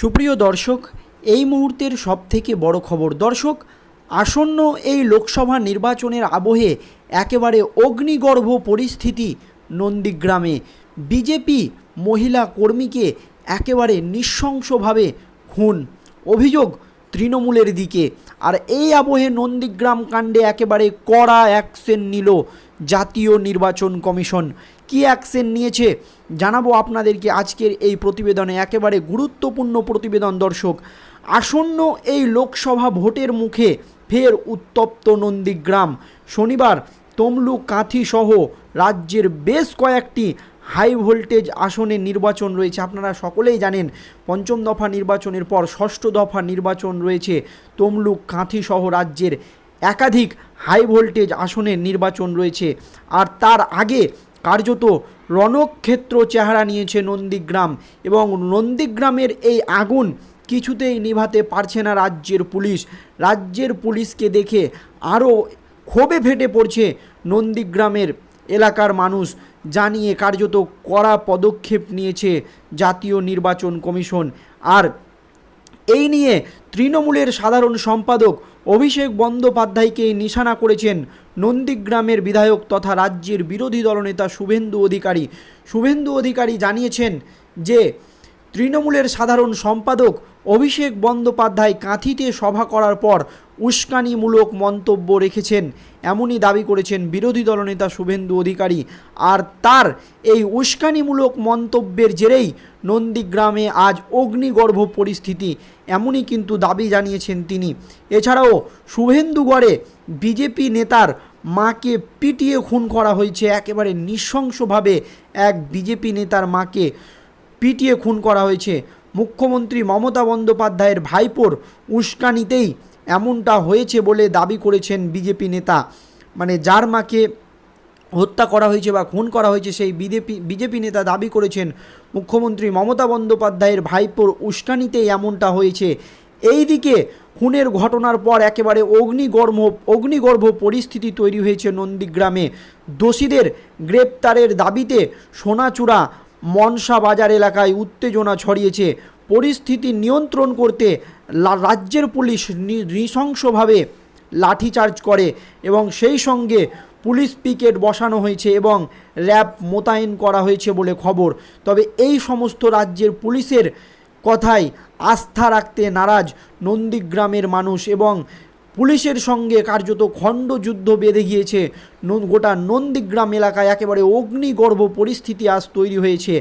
সুপ্রিয় দর্শক, এই মুহূর্তের সবথেকে বড় খবর, দর্শক, আসন্ন এই লোকসভা নির্বাচনের আবহে একেবারে অগ্নিগর্ভ পরিস্থিতি নন্দীগ্রামে। বিজেপি মহিলা কর্মীকে একেবারে নৃশংসভাবে খুন। অভিযোগ তৃণমূলের দিকে। আর এই আবহে নন্দীগ্রাম কাণ্ডে একেবারে কড়া অ্যাকশন নিল জাতীয় নির্বাচন কমিশন কি অ্যাকশন নিয়েছে জানাব আপনাদেরকে আজকের এই প্রতিবেদনে। একেবারে গুরুত্বপূর্ণ প্রতিবেদন, দর্শক। আসন্ন এই লোকসভা ভোটের মুখে ফের উত্তপ্ত নন্দীগ্রাম। শনিবার তমলুক, কাঁথি সহ রাজ্যের বেশ কয়েকটি হাই ভোল্টেজ আসনে নির্বাচন রয়েছে। আপনারা সকলেই জানেন, পঞ্চম দফা নির্বাচনের পর ষষ্ঠ দফা নির্বাচন রয়েছে। তমলুক, কাঁথি সহ রাজ্যের একাধিক হাই ভোল্টেজ আসনের নির্বাচন রয়েছে। আর তার আগে কার্যত রণক্ষেত্র চেহারা নিয়েছে নন্দীগ্রাম এবং নন্দীগ্রামের এই আগুন কিছুতেই নিভাতে পারছে না রাজ্যের পুলিশ। রাজ্যের পুলিশকে দেখে আরও ক্ষোভে ফেটে পড়ছে নন্দীগ্রামের এলাকার মানুষ, জানিয়ে কার্যত কড়া পদক্ষেপ নিয়েছে জাতীয় নির্বাচন কমিশন। আর এই নিয়ে তৃণমূলের সাধারণ সম্পাদক অভিষেক বন্দ্যোপাধ্যায়কে নিশানা করেছেন নন্দীগ্রামের বিধায়ক তথা রাজ্যের বিরোধী দলনেতা শুভেন্দু অধিকারী। শুভেন্দু অধিকারী জানিয়েছেন যে তৃণমূলের সাধারণ সম্পাদক অভিষেক বন্দ্যোপাধ্যায় কাঁথিতে সভা করার পর উস্কানিমূলক মন্তব্য রেখেছেন। এমনই দাবি করেছেন বিরোধী দলনেতা শুভেন্দু অধিকারী। আর তার এই উস্কানিমূলক মন্তব্যের জেরেই নন্দীগ্রামে আজ অগ্নিগর্ভ পরিস্থিতি, এমনই কিন্তু দাবি জানিয়েছেন তিনি। এছাড়াও শুভেন্দুগড়ে বিজেপি নেতার মাকে পিটিয়ে খুন করা হয়েছে। একেবারে নৃশংসভাবে এক বিজেপি নেতার মাকে পিটিয়ে খুন করা হয়েছে। মুখ্যমন্ত্রী মমতা বন্দ্যোপাধ্যায়ের ভাইপোর উস্কানিতেই এমনটা হয়েছে বলে দাবি করেছেন বিজেপি নেতা। মানে যার মাকে হত্যা করা হয়েছে বা খুন করা হয়েছে সেই বিজেপি বিজেপি নেতা দাবি করেছেন মুখ্যমন্ত্রী মমতা বন্দ্যোপাধ্যায়ের ভাইপোর উস্কানিতেই এমনটা হয়েছে। এইদিকে খুনের ঘটনার পর একেবারে অগ্নিগর্ভ অগ্নিগর্ভ পরিস্থিতি তৈরি হয়েছে নন্দীগ্রামে। দোষীদের গ্রেপ্তারের দাবিতে সোনাচূড়া মনসা বাজার এলাকায় উত্তেজনা ছড়িয়েছে। পরিস্থিতি নিয়ন্ত্রণ করতে রাজ্যের পুলিশ নৃশংসভাবে লাঠিচার্জ করে এবং সেই সঙ্গে পুলিশ পিকেট বসানো হয়েছে এবং র্যাব মোতায়েন করা হয়েছে বলে খবর। তবে এই সমস্ত রাজ্যের পুলিশের কথায় আস্থা রাখতে নারাজ নন্দীগ্রামের মানুষ এবং পুলিশের সঙ্গে কার্যত খণ্ডযুদ্ধ বেঁধে গিয়েছে। গোটা নন্দীগ্রাম এলাকায় একেবারে অগ্নিগর্ভ পরিস্থিতি আজ তৈরি হয়েছে।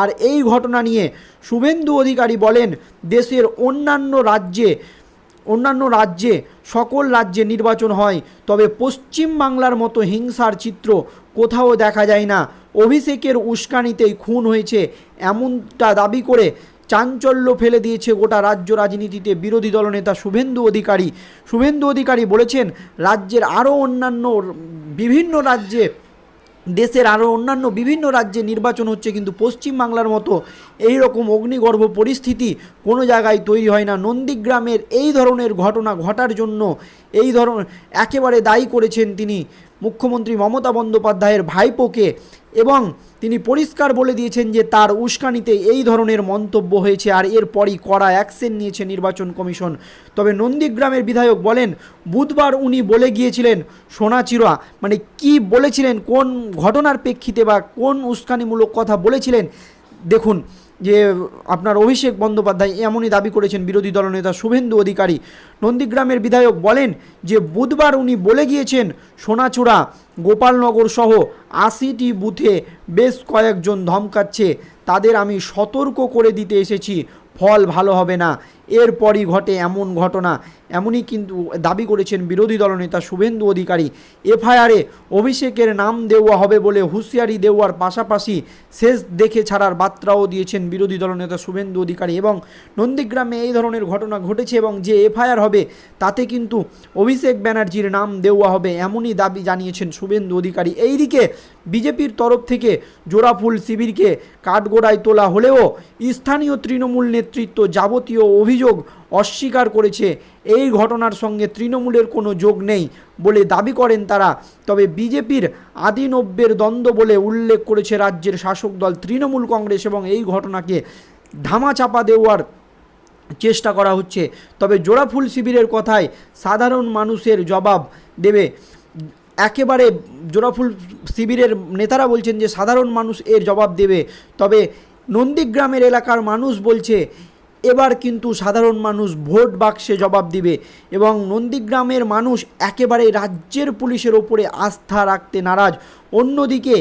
আর এই ঘটনা নিয়ে শুভেন্দু অধিকারী বলেন, দেশের অন্যান্য রাজ্যে অন্যান্য রাজ্যে সকল রাজ্যে নির্বাচন হয়, তবে পশ্চিম বাংলার মতো হিংসার চিত্র কোথাও দেখা যায় না। অভিষেকের উস্কানিতেই খুন হয়েছে, এমনটা দাবি করে চাঞ্চল্য ফেলে দিয়েছে গোটা রাজ্য রাজনীতিতে বিরোধী দলনেতা শুভেন্দু অধিকারী। শুভেন্দু অধিকারী বলেছেন, রাজ্যের আরও অন্যান্য বিভিন্ন রাজ্যে, দেশের আরও অন্যান্য বিভিন্ন রাজ্যে নির্বাচন হচ্ছে, কিন্তু পশ্চিমবাংলার মতো এই রকম অগ্নিগর্ভ পরিস্থিতি কোনো জায়গায় তৈরি হয় না। নন্দীগ্রামের এই ধরনের ঘটনা ঘটার জন্য এই ধরনের একেবারে দায়ী করেছেন তিনি মুখ্যমন্ত্রী মমতা বন্দ্যোপাধ্যায়ের ভাইপোকে এবং তিনি পরিষ্কার বলে দিয়েছেন যে তার উস্কানিতে এই ধরনের মন্তব্য হয়েছে আর এরপরই কড়া অ্যাকশন নিয়েছে নির্বাচন কমিশন। তবে নন্দীগ্রামের বিধায়ক বলেন, বুধবার উনি বলে গিয়েছিলেন, সোনাচিরা মানে কি বলেছিলেন, কোন ঘটনার প্রেক্ষিতে বা কোন উস্কানিমূলক কথা বলেছিলেন, দেখুন যে আপনার অভিষেক বন্দ্যোপাধ্যায় এমনই দাবি করেছেন বিরোধী দলনেতা শুভেন্দু অধিকারী। নন্দীগ্রামের বিধায়ক বলেন যে বুধবার উনি বলে গিয়েছেন, সোনাচূড়া, গোপালনগর সহ আশিটি বুথে বেশ কয়েকজন ধমকাচ্ছে, তাদের আমি সতর্ক করে দিতে এসেছি, ফল ভালো হবে না। এরপরই ঘটে এমন ঘটনা। এমনই কিন্তু দাবি করেছেন বিরোধী দলনেতা শুভেন্দু অধিকারী। এফআইআরে অভিষেকের নাম দেওয়া হবে বলে হুঁশিয়ারি দেওয়ার পাশাপাশি শেষ দেখে ছাড়ার বার্তাও দিয়েছেন বিরোধী দলনেতা শুভেন্দু অধিকারী এবং নন্দীগ্রামে এই ধরনের ঘটনা ঘটেছে এবং যে এফআইআর হবে তাতে কিন্তু অভিষেক ব্যানার্জির নাম দেওয়া হবে এমনই দাবি জানিয়েছেন শুভেন্দু অধিকারী। এইদিকে বিজেপির তরফ থেকে জোড়াফুল শিবিরকে কাঠগোড়ায় তোলা হলেও স্থানীয় তৃণমূল নেতৃত্ব যাবতীয় অভিযোগ অস্বীকার করেছে। এই ঘটনার সঙ্গে তৃণমূলের কোনো যোগ নেই বলে দাবি করেন তারা। তবে বিজেপির আদিনব্যের দ্বন্দ্ব বলে উল্লেখ করেছে রাজ্যের শাসক দল তৃণমূল কংগ্রেস এবং এই ঘটনাকে ধামাচাপা দেওয়ার চেষ্টা করা হচ্ছে। তবে জোড়াফুল শিবিরের কথায় সাধারণ মানুষের জবাব দেবে। একেবারে জোড়াফুল শিবিরের নেতারা বলছেন যে সাধারণ মানুষ এর জবাব দেবে। তবে নন্দীগ্রামের এলাকার মানুষ বলছে এবার কিন্তু সাধারণ মানুষ ভোট বাক্সে জবাব দিবে এবং নন্দীগ্রামের মানুষ একেবারে রাজ্যের পুলিশের ওপরে আস্থা রাখতে নারাজ। অন্যদিকে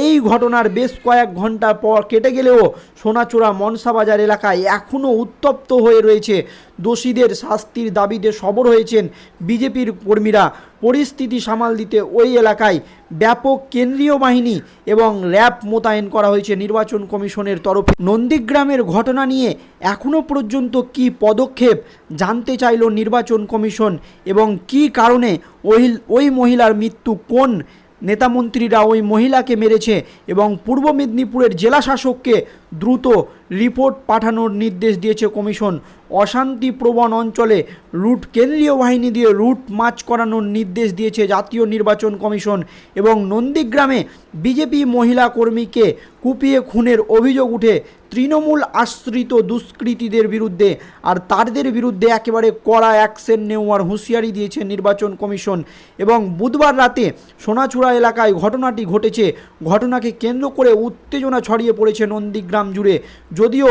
এই ঘটনার বেশ কয়েক ঘণ্টা পর কেটে গেলেও সোনাচূড়া মনসাবাজার এলাকায় এখনও উত্তপ্ত হয়ে রয়েছে। দোষীদের শাস্তির দাবিতে সবর হয়েছেন বিজেপির কর্মীরা। পরিস্থিতি সামাল দিতে ওই এলাকায় ব্যাপক কেন্দ্রীয় বাহিনী এবং র্যাব মোতায়েন করা হয়েছে নির্বাচন কমিশনের তরফে। নন্দীগ্রামের ঘটনা নিয়ে এখনও পর্যন্ত কি পদক্ষেপ জানতে চাইল নির্বাচন কমিশন এবং কি কারণে ওই ওই মহিলার মৃত্যু কোন নেতামন্ত্রীরা ওই মহিলাকে মেরেছে এবং পূর্ব মেদিনীপুরের জেলা শাসককে দ্রুত রিপোর্ট পাঠানোর নির্দেশ দিয়েছে কমিশন। অশান্তিপ্রবণ অঞ্চলে রুট কেন্দ্রীয় বাহিনী দিয়ে রুট মার্চ করানোর নির্দেশ দিয়েছে জাতীয় নির্বাচন কমিশন এবং নন্দীগ্রামে বিজেপি মহিলা কর্মীকে কুপিয়ে খুনের অভিযোগ উঠে তৃণমূল আশ্রিত দুষ্কৃতীদের বিরুদ্ধে আর তাদের বিরুদ্ধে একেবারে কড়া অ্যাকশন নেওয়ার হুঁশিয়ারি দিয়েছে নির্বাচন কমিশন এবং বুধবার রাতে সোনাচূড়া এলাকায় ঘটনাটি ঘটেছে। ঘটনাকে কেন্দ্র করে উত্তেজনা ছড়িয়ে পড়েছে নন্দীগ্রাম জুড়ে। যদিও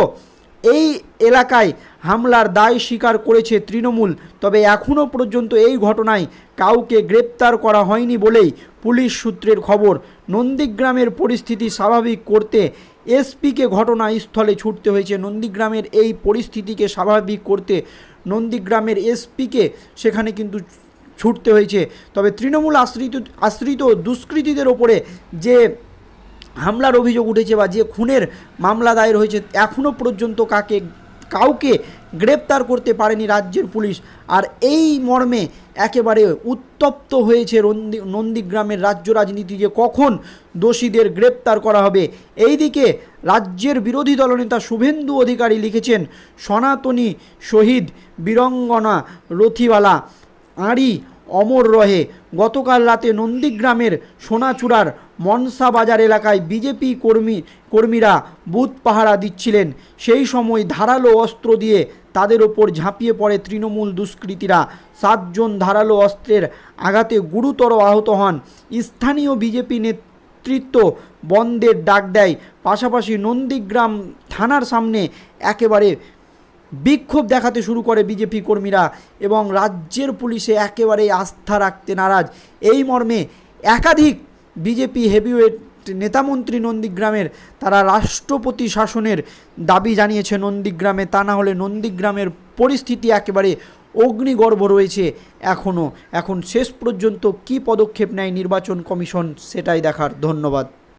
এই এলাকায় হামলার দায় স্বীকার করেছে তৃণমূল, তবে এখনও পর্যন্ত এই ঘটনায় কাউকে গ্রেপ্তার করা হয়নি বলেই পুলিশ সূত্রের খবর। নন্দীগ্রামের পরিস্থিতি স্বাভাবিক করতে এসপিকে ঘটনাস্থলে ছুটতে হয়েছে। নন্দীগ্রামের এই পরিস্থিতিকে স্বাভাবিক করতে নন্দীগ্রামের এসপিকে সেখানে কিন্তু ছুটতে হয়েছে। তবে তৃণমূল আশ্রিত আশ্রিত দুষ্কৃতীদের ওপরে যে হামলার অভিযোগ উঠেছে বা যে খুনের মামলা দায়ের হয়েছে এখনও পর্যন্ত কাকে, কাউকে গ্রেপ্তার করতে পারেনি রাজ্যের পুলিশ। আর এই মর্মে একেবারে উত্তপ্ত হয়েছে নন্দী নন্দীগ্রামের রাজ্য রাজনীতি যে কখন দোষীদের গ্রেপ্তার করা হবে। এইদিকে রাজ্যের বিরোধী দলনেতা শুভেন্দু অধিকারী লিখেছেন, সনাতনী শহীদ বীরঙ্গনা রথিবালা, আঁড়ি অমর রহে গতকাল রাতে নন্দীগ্রামের সোনাচূড়ার মনসা বাজার এলাকায় বিজেপি কর্মী, কর্মীরা বুথ পাহারা দিচ্ছিলেন। সেই সময় ধারালো অস্ত্র দিয়ে তাদের ওপর ঝাঁপিয়ে পড়ে তৃণমূল দুষ্কৃতীরা। সাতজন ধারালো অস্ত্রের আঘাতে গুরুতর আহত হন। স্থানীয় বিজেপি নেতৃত্ব বন্ধের ডাক দেয়। পাশাপাশি নন্দীগ্রাম থানার সামনে একেবারে বিক্ষোভ দেখাতে শুরু করে বিজেপি কর্মীরা এবং রাজ্যের পুলিশে একেবারে আস্থা রাখতে নারাজ। এই মর্মে একাধিক বিজেপি হেভিওয়েট নেতামন্ত্রী নন্দীগ্রামের, তারা রাষ্ট্রপতি শাসনের দাবি জানিয়েছে নন্দীগ্রামে। তা না হলে নন্দীগ্রামের পরিস্থিতি একেবারে অগ্নিগর্ভ রয়েছে এখনও এখন শেষ পর্যন্ত কী পদক্ষেপ নেয় নির্বাচন কমিশন, সেটাই দেখার ধন্যবাদ।